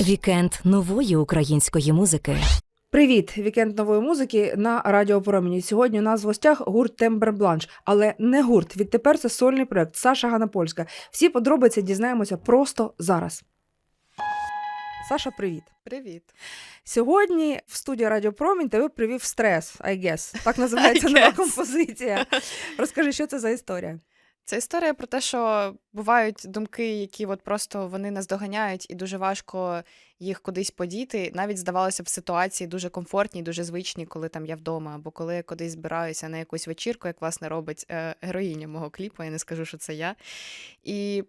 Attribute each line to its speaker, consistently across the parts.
Speaker 1: Вікенд нової української музики.
Speaker 2: Привіт, вікенд нової музики на Радіо Промені. Сьогодні у нас в гостях гурт Тембер Бланш, але не гурт. Відтепер це сольний проект Саша Ганапольська. Всі подробиці дізнаємося просто зараз. Саша, привіт.
Speaker 3: Привіт.
Speaker 2: Сьогодні в студії Радіо Промінь тебе привів стрес, I guess. Так називається
Speaker 3: I
Speaker 2: нова композиція. Розкажи, що це за історія?
Speaker 3: Це історія про те, що бувають думки, які от просто вони нас доганяють, і дуже важко їх кудись подіти. Навіть здавалося в ситуації дуже комфортні, дуже звичні, коли там я вдома, або коли я кудись збираюся на якусь вечірку, як власне робить е, героїня мого кліпу. Я не скажу, що це я. І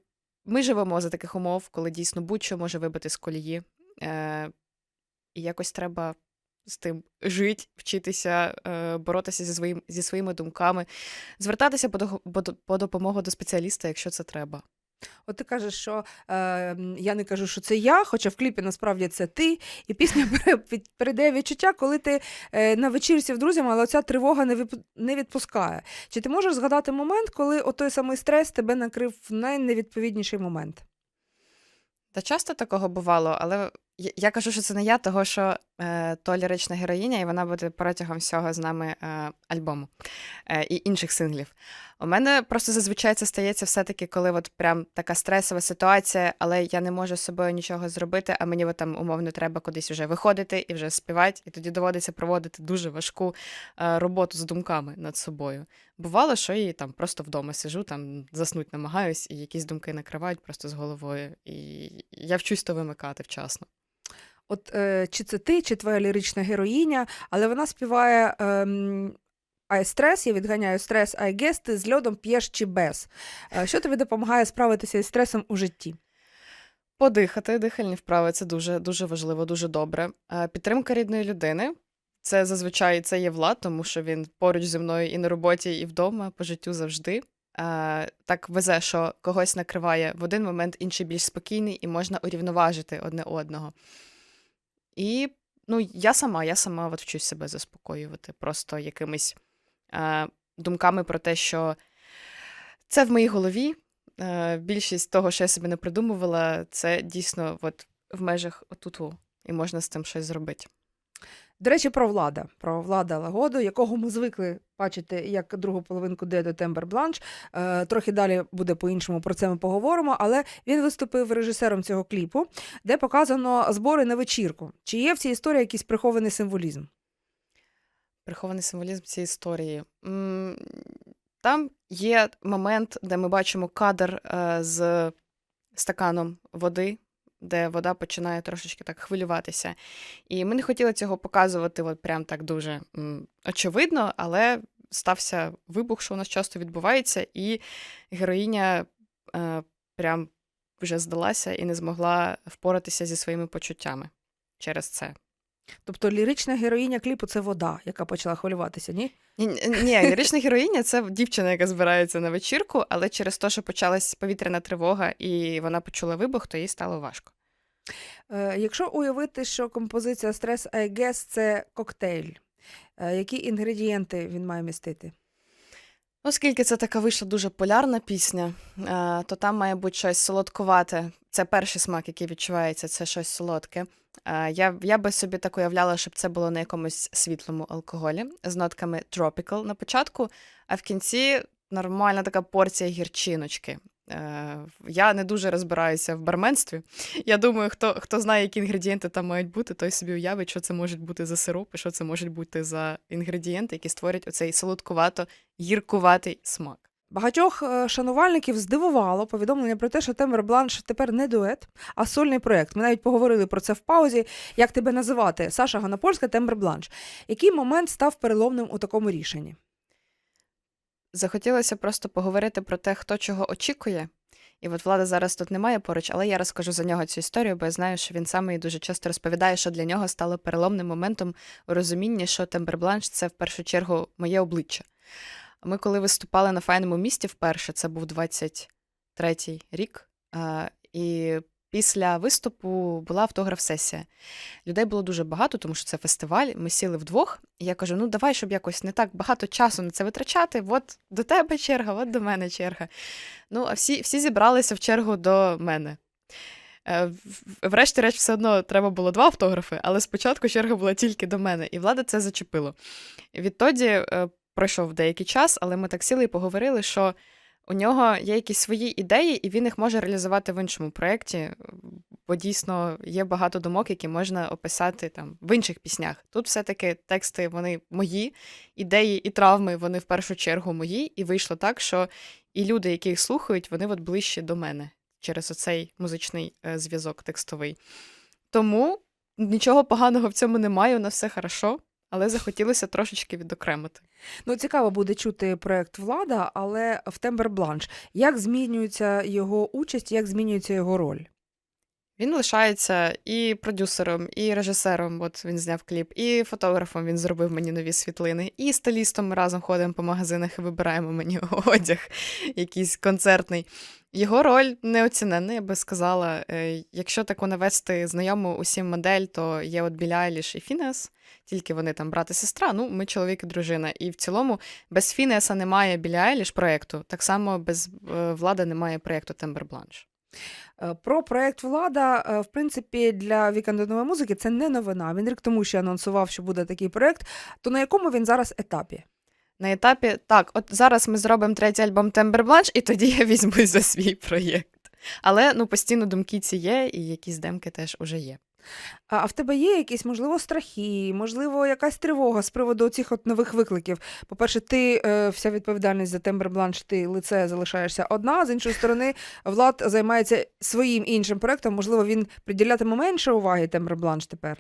Speaker 3: ми живемо за таких умов, коли дійсно будь-що може вибити з колії. Е, і якось треба з тим жити, вчитися, е, боротися зі, своїм, зі своїми думками, звертатися по, допомогу до спеціаліста, якщо це треба.
Speaker 2: От ти кажеш, що е, я не кажу, що це я, хоча в кліпі насправді це ти. І пісня передає відчуття, коли ти е, на вечірці з друзями, але оця тривога не, вип- не відпускає. Чи ти можеш згадати момент, коли отой самий стрес тебе накрив в найневідповідніший момент?
Speaker 3: Та часто такого бувало, але я, кажу, що це не я, того що е, то лірична героїня, і вона буде протягом всього з нами е, альбому е, і інших синглів. У мене просто зазвичай це стається все-таки, коли от прям така стресова ситуація, але я не можу з собою нічого зробити, а мені от там умовно треба кудись вже виходити і вже співати, і тоді доводиться проводити дуже важку е, роботу з думками над собою. Бувало, що і там просто вдома сижу, там заснуть намагаюсь, і якісь думки накривають просто з головою. І я вчусь то вимикати вчасно.
Speaker 2: От е, чи це ти, чи твоя лірична героїня, але вона співає. Ем... Ай стрес, я відганяю стрес, ай гес, ти з льодом п'єш чи без. Е, Що тобі допомагає справитися із стресом у житті?
Speaker 3: Подихати, дихальні вправи це дуже дуже важливо, дуже добре. Е, Підтримка рідної людини. Це зазвичай це є влад, тому що він поруч зі мною і на роботі, і вдома по життю завжди. Е, Так везе, що когось накриває в один момент, інший більш спокійний, і можна урівноважити одне одного. І ну, я сама, я сама от вчусь себе заспокоювати, просто якимись е, думками про те, що це в моїй голові. Е, більшість того, що я собі не придумувала, це дійсно от в межах отуту, і можна з цим щось зробити.
Speaker 2: До речі, про влада, про влада Лагоду, якого ми звикли бачити як другу половинку Дедо Тембер Бланш. Е, трохи далі буде по-іншому про це ми поговоримо. Але він виступив режисером цього кліпу, де показано збори на вечірку. Чи є в цій історії якийсь прихований символізм?
Speaker 3: Прихований символізм цієї історії. Там є момент, де ми бачимо кадр е, з стаканом води, де вода починає трошечки так хвилюватися. І ми не хотіли цього показувати от прям так дуже очевидно, але стався вибух, що у нас часто відбувається, і героїня е, прям вже здалася і не змогла впоратися зі своїми почуттями через це.
Speaker 2: Тобто лірична героїня кліпу це вода, яка почала хвилюватися, ні?
Speaker 3: Ні, лірична героїня це дівчина, яка збирається на вечірку, але через те, що почалась повітряна тривога і вона почула вибух, то їй стало важко.
Speaker 2: Е, якщо уявити, що композиція Стрес I guess це коктейль, е, які інгредієнти він має містити?
Speaker 3: Оскільки це така вийшла дуже полярна пісня, е, то там має бути щось солодкувате. Це перший смак, який відчувається, це щось солодке. Я, я би собі так уявляла, щоб це було на якомусь світлому алкоголі з нотками tropical на початку, а в кінці нормальна така порція гірчиночки. Е, Я не дуже розбираюся в барменстві. Я думаю, хто, хто знає, які інгредієнти там мають бути, той собі уявить, що це можуть бути за сироп, і що це можуть бути за інгредієнти, які створять оцей солодкувато гіркуватий смак.
Speaker 2: Багатьох е, шанувальників здивувало повідомлення про те, що Тембер Бланш тепер не дует, а сольний проєкт. Ми навіть поговорили про це в паузі. Як тебе називати? Саша Ганапольська, Тембер Бланш. Який момент став переломним у такому рішенні?
Speaker 3: Захотілося просто поговорити про те, хто чого очікує. І от влада зараз тут немає поруч, але я розкажу за нього цю історію, бо я знаю, що він саме і дуже часто розповідає, що для нього стало переломним моментом у розумінні, що Тембер Бланш це в першу чергу моє обличчя. Ми, коли виступали на файному місті вперше, це був 23-й рік, і після виступу була автограф-сесія. Людей було дуже багато, тому що це фестиваль. Ми сіли вдвох, і я кажу: ну давай, щоб якось не так багато часу на це витрачати. От до тебе черга, от до мене черга. Ну, а всі, всі зібралися в чергу до мене. Е, Врешті-решт, все одно треба було два автографи, але спочатку черга була тільки до мене, і влада це зачепило. Відтоді е, пройшов деякий час, але ми так сіли і поговорили, що у нього є якісь свої ідеї, і він їх може реалізувати в іншому проєкті, бо дійсно є багато думок, які можна описати там в інших піснях. Тут все-таки тексти вони мої, ідеї і травми вони в першу чергу мої, і вийшло так, що і люди, які їх слухають, вони от ближче до мене через оцей музичний е, зв'язок текстовий. Тому нічого поганого в цьому немає, у нас все хорошо, але захотілося трошечки відокремити.
Speaker 2: Ну, цікаво буде чути проект влада, але в Тембер Бланш. Як змінюється його участь, як змінюється його роль?
Speaker 3: Він лишається і продюсером, і режисером. От він зняв кліп, і фотографом він зробив мені нові світлини, і стилістом ми разом ходимо по магазинах і вибираємо мені одяг, якийсь концертний. Його роль неоціненна, я би сказала. Е, Якщо таку навести знайому усім модель, то є от Білі Айліш і Фінес, тільки вони там брат і сестра. Ну, ми чоловік і дружина. І в цілому без Фінеса немає Білі Айліш проєкту. Так само без е, влади немає проєкту Тембер Бланш.
Speaker 2: Е, Про проект влада, е, в принципі, для вікенду нової музики це не новина. Він рік тому ще анонсував, що буде такий проект. То на якому він зараз етапі?
Speaker 3: На етапі так, от зараз ми зробимо третій альбом Тембер Бланш, і тоді я візьмусь за свій проєкт. Але ну постійно думки ці є, і якісь демки теж уже є.
Speaker 2: А в тебе є якісь, можливо, страхи, можливо, якась тривога з приводу цих от нових викликів? По-перше, ти е, вся відповідальність за Тембер Бланш, ти лице залишаєшся одна. З іншої сторони, Влад займається своїм іншим проектом. Можливо, він приділятиме менше уваги Тембер Бланш тепер.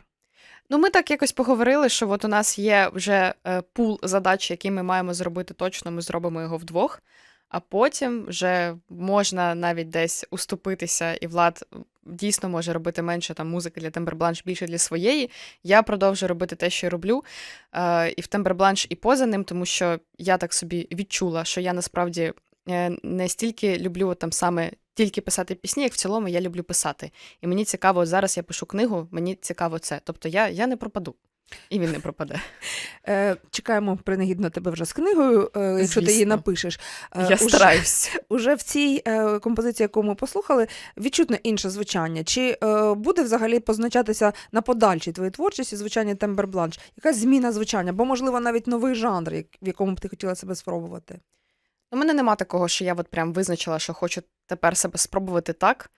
Speaker 3: Ну, ми так якось поговорили, що от у нас є вже е, пул задач, які ми маємо зробити точно, ми зробимо його вдвох. А потім вже можна навіть десь уступитися, і Влад дійсно може робити менше там музики для Тембербланш, більше для своєї. Я продовжую робити те, що я роблю. Е, і в Тембербланш, і поза ним, тому що я так собі відчула, що я насправді е, не стільки люблю там саме тільки писати пісні, як в цілому я люблю писати. І мені цікаво, зараз я пишу книгу, мені цікаво це. Тобто я, я не пропаду. І він не пропаде.
Speaker 2: Е, чекаємо принагідно тебе вже з книгою, е, якщо ти її напишеш. Е,
Speaker 3: Я
Speaker 2: уже-
Speaker 3: стараюсь.
Speaker 2: Уже в цій е, композиції, яку ми послухали, відчутно інше звучання. Чи е, буде взагалі позначатися на подальшій твоїй творчості звучання Тембер Бланш? Якась зміна звучання, бо, можливо, навіть новий жанр, в якому б ти хотіла себе спробувати?
Speaker 3: У мене нема такого, що я от прям визначила, що хочу тепер себе спробувати так.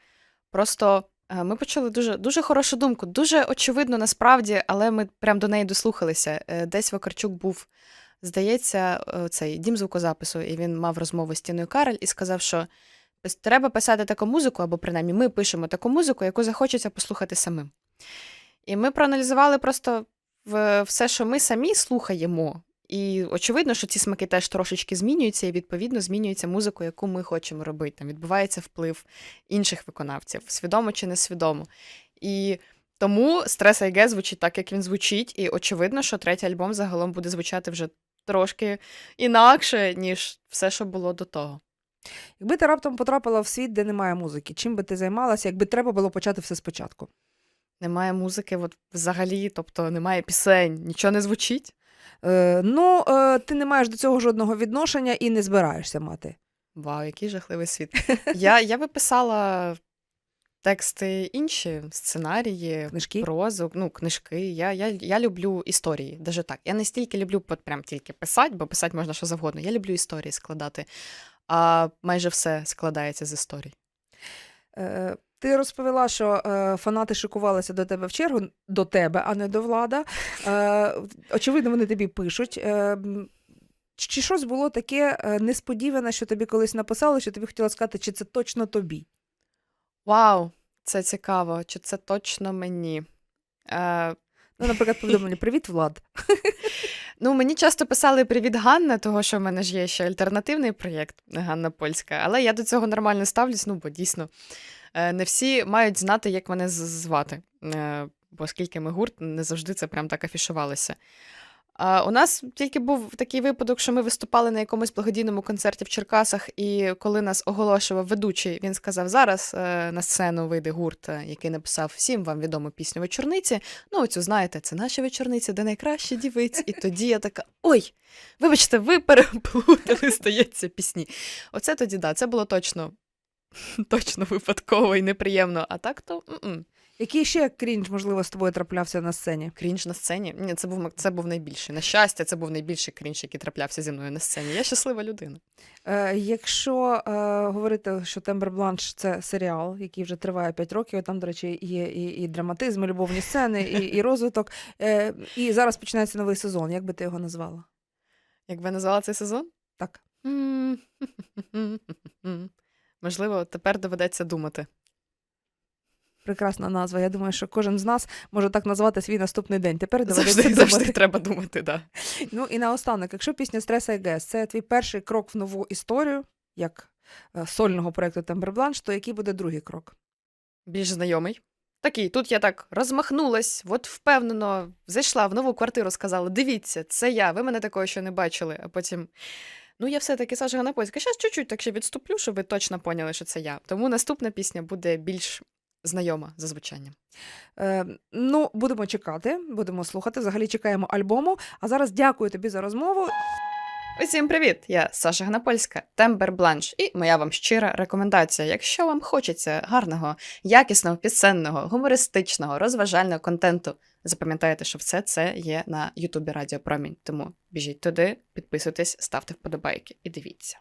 Speaker 3: Просто е, ми почули дуже, дуже хорошу думку, дуже очевидно насправді, але ми прям до неї дослухалися. Е, Десь Вакарчук був, здається, е, цей дім звукозапису, і він мав розмову з Тіною Карель і сказав, що треба писати таку музику, або принаймні ми пишемо таку музику, яку захочеться послухати самим. І ми проаналізували просто все, що ми самі слухаємо. І очевидно, що ці смаки теж трошечки змінюються, і відповідно змінюється музику, яку ми хочемо робити. Там відбувається вплив інших виконавців, свідомо чи несвідомо. І тому стрес Айге звучить так, як він звучить, і очевидно, що третій альбом загалом буде звучати вже трошки інакше, ніж все, що було до того.
Speaker 2: Якби ти раптом потрапила в світ, де немає музики, чим би ти займалася, якби треба було почати все спочатку?
Speaker 3: Немає музики, от взагалі, тобто немає пісень, нічого не звучить.
Speaker 2: Е, ну, е, ти не маєш до цього жодного відношення і не збираєшся мати.
Speaker 3: Вау, який жахливий світ. Я, я би писала тексти інші, сценарії,
Speaker 2: Книжки?
Speaker 3: прозу, ну, книжки. Я, я, я люблю історії, даже так. Я не стільки люблю от прям тільки писати, бо писати можна що завгодно. Я люблю історії складати, а майже все складається з історій.
Speaker 2: Е, Ти розповіла, що е, фанати шикувалися до тебе в чергу, до тебе, а не до влада. Е, очевидно, вони тобі пишуть. Е, чи щось було таке е, несподіване, що тобі колись написали, що тобі хотіла сказати, чи це точно тобі?
Speaker 3: Вау, це цікаво, чи це точно мені. Е,
Speaker 2: Ну, наприклад, повідомлення Привіт, Влад.
Speaker 3: Ну, мені часто писали Привіт, Ганна, того що в мене ж є ще альтернативний проєкт Ганна Польська, але я до цього нормально ставлюсь, ну бо дійсно не всі мають знати, як мене звати, е, оскільки ми гурт, не завжди це прям так афішувалося. А у нас тільки був такий випадок, що ми виступали на якомусь благодійному концерті в Черкасах, і коли нас оголошував ведучий, він сказав: зараз е, на сцену вийде гурт, е, який написав всім вам відому пісню вечорниці. Ну, оцю знаєте, це наші вечорниці, де найкращі дівиць. І тоді я така: ой, вибачте, ви переплутали, здається, пісні. Оце тоді, да, це було точно точно випадково і неприємно. А так то м-м.
Speaker 2: Який ще крінж, можливо, з тобою траплявся на сцені?
Speaker 3: крінж на сцені. Ні, це був це був найбільший. На щастя, це був найбільший крінж, який траплявся зі мною на сцені. Я щаслива людина.
Speaker 2: Е, якщо е, говорити, що Тембер Бланш це серіал, який вже триває 5 років, там, до речі, є і, і драматизм, і любовні сцени, і, і розвиток. Е, і зараз починається новий сезон. Як би ти його назвала?
Speaker 3: Як ви назвала цей сезон?
Speaker 2: Так.
Speaker 3: Можливо, тепер доведеться думати.
Speaker 2: Прекрасна назва. Я думаю, що кожен з нас може так назвати свій наступний день. Тепер доведеться
Speaker 3: Завжди,
Speaker 2: думати.
Speaker 3: завжди треба думати, да.
Speaker 2: Ну і наостанок, якщо пісня Стрес I Guess це твій перший крок в нову історію, як е, сольного проєкту Тембер Бланш, то який буде другий крок?
Speaker 3: Більш знайомий. Такий, тут я так розмахнулась, от впевнено, зайшла в нову квартиру, сказала: дивіться, це я, ви мене такого ще не бачили. А потім. Ну, я все-таки Саша Ганапольська. Зараз чуть-чуть так ще відступлю, щоб ви точно поняли, що це я. Тому наступна пісня буде більш знайома за звучанням.
Speaker 2: Е, ну, будемо чекати, будемо слухати. Взагалі чекаємо альбому. А зараз дякую тобі за розмову.
Speaker 3: Усім привіт! Я Саша Гнапольська, Тембер Бланш, і моя вам щира рекомендація. Якщо вам хочеться гарного, якісного, пісенного, гумористичного, розважального контенту, запам'ятайте, що все це є на Ютубі Радіо Промінь. Тому біжіть туди, підписуйтесь, ставте вподобайки і дивіться.